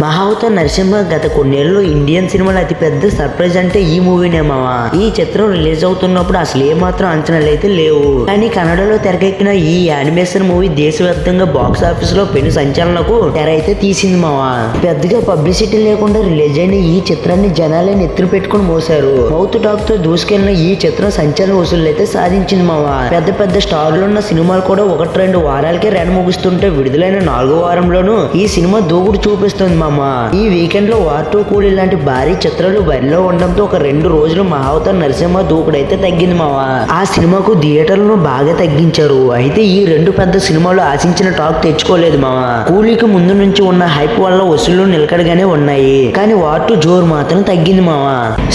మహావత నరసింహ గత కొన్నేళ్ళలో ఇండియన్ సినిమాలో అతిపెద్ద సర్ప్రైజ్ అంటే ఈ మూవీనే మావా ఈ చిత్రం రిలీజ్ అవుతున్నప్పుడు అసలు ఏమాత్రం అంచనాలు అయితే లేవు. కానీ కన్నడలో తెరకెక్కిన ఈ యానిమేషన్ మూవీ దేశవ్యాప్తంగా బాక్స్ ఆఫీస్లో పెను సంచలనకు తెర అయితే తీసింది మావా పెద్దగా పబ్లిసిటీ లేకుండా రిలీజ్ అయిన ఈ చిత్రాన్ని జనాలే నెత్తులు పెట్టుకుని మోసారు మౌత్ టాక్తో దూసుకెళ్ళిన ఈ చిత్రం సంచలన వసూలు అయితే సాధించింది మావా పెద్ద పెద్ద స్టార్లు ఉన్న సినిమాలు కూడా ఒకటి రెండు వారాలకే రన్ ముగుస్తుంటే విడుదలైన నాలుగో వారంలోనూ ఈ సినిమా దూకుడు చూపిస్తుంది మామా ఈ వీకెండ్లో వార్ టూ కూడి లాంటి భారీ చిత్రాలు బరిలో ఉండడంతో ఒక రెండు రోజులు మహావతార్ నరసింహ దూకుడైతే తగ్గింది మావా. ఆ సినిమాకు థియేటర్లను బాగా తగ్గించారు. అయితే ఈ రెండు పెద్ద సినిమాలు ఆశించిన టాక్ తెచ్చుకోలేదు మామ కూలీకి ముందు నుంచి ఉన్న హైప్ వల్ల వసూళ్ళు నిలకడగానే ఉన్నాయి. కానీ వార్ జోరు మాత్రం తగ్గింది మామ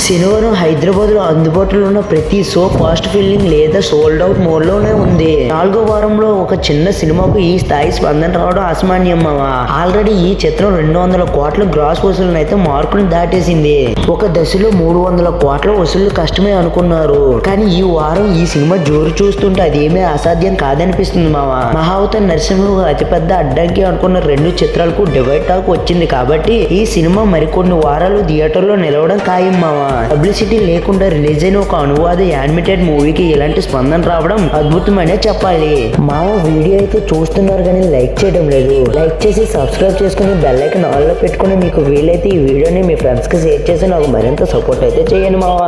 శనివారం హైదరాబాద్లో అందుబాటులో ఉన్న ప్రతి షో ఫాస్ట్ ఫిల్లింగ్ లేదా సోల్డ్ అవుట్ మోడ్లోనే ఉంది. నాలుగో వారంలో ఒక చిన్న సినిమాకు ఈ స్థాయి స్పందన రావడం అసామాన్యం మామ ఆల్రెడీ ఈ చిత్రం రెండు వందల కోట్ల గ్రాస్ వసూలను అయితే మార్కుని దాటేసింది. ఒక దశలో మూడు వందల కోట్ల వసూళ్ళు కష్టమే అనుకున్నారు. కానీ ఈ వారం ఈ సినిమా జోరు చూస్తుంటే అదేమీ అసాధ్యం కాదనిపిస్తుంది మామ మహావతార్ నరసింహ అతిపెద్ద అడ్డంకి అనుకున్న రెండు చిత్రాలకు డివైడ్ టాక్ వచ్చింది కాబట్టి ఈ సినిమా మరికొన్ని వారాలు థియేటర్లో నిలవడం ఖాయం మామ పబ్లిసిటీ లేకుండా రిలీజ్ అయిన ఒక అనువాద యానిమేటెడ్ మూవీకి ఇలాంటి స్పందన రావడం అద్భుతమనే చెప్పాలి. మామ వీడియో అయితే చూస్తున్నారు కానీ లైక్ చేయడం లేదు. లైక్ చేసి సబ్స్క్రైబ్ చేసుకుని బెల్ ఐకన్ పెట్టుకుని మీకు వీలైతే ఈ వీడియోని మీ ఫ్రెండ్స్కి షేర్ చేసి నాకు మరింత సపోర్ట్ అయితే చేయండి మావా.